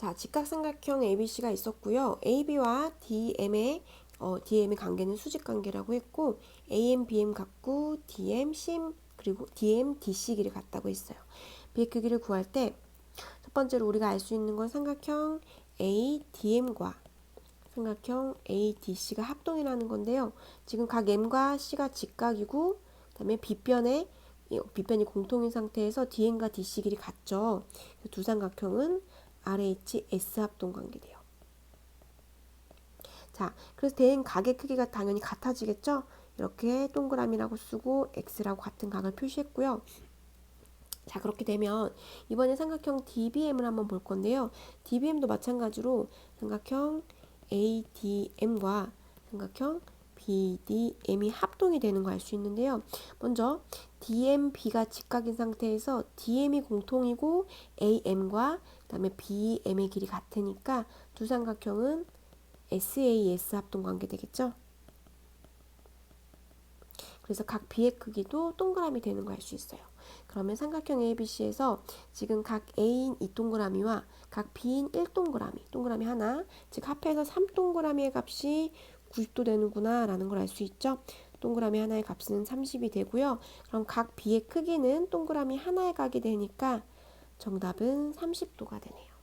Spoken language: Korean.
자, 직각삼각형 ABC가 있었고요. AB와 DM의 어, DM의 관계는 수직 관계라고 했고 AM, BM 같고 DM, CM 그리고 DM, DC 길이 같다고 했어요. B의 크기를 구할 때 첫 번째로 우리가 알 수 있는 건 삼각형 ADM과 삼각형 ADC가 합동이라는 건데요. 지금 각 M과 C가 직각이고 그다음에 B변에 이 B변이 공통인 상태에서 DM과 DC 길이 같죠. 두 삼각형은 RHS 합동 관계돼요. 자, 그래서 대인 각의 크기가 당연히 같아지겠죠? 이렇게 동그라미라고 쓰고 X라고 같은 각을 표시했고요. 자, 그렇게 되면 이번에 삼각형 DBM을 한번 볼 건데요. DBM도 마찬가지로 삼각형 ADM과 삼각형 BDM이 합동이 되는 거 알 수 있는데요. 먼저 DMB가 직각인 상태에서 DM이 공통이고 AM과 그다음에 BM의 길이 같으니까 두 삼각형은 SAS 합동 관계 되겠죠? 그래서 각 B의 크기도 동그라미 되는 거 알 수 있어요. 그러면 삼각형 ABC에서 지금 각 A인 이 동그라미와 각 B인 1동그라미, 동그라미 하나, 즉 합해서 3동그라미의 값이 90도 되는구나 라는 걸 알 수 있죠. 동그라미 하나의 값은 30이 되고요. 그럼 각 B의 크기는 동그라미 하나의 각이 되니까 정답은 30도가 되네요.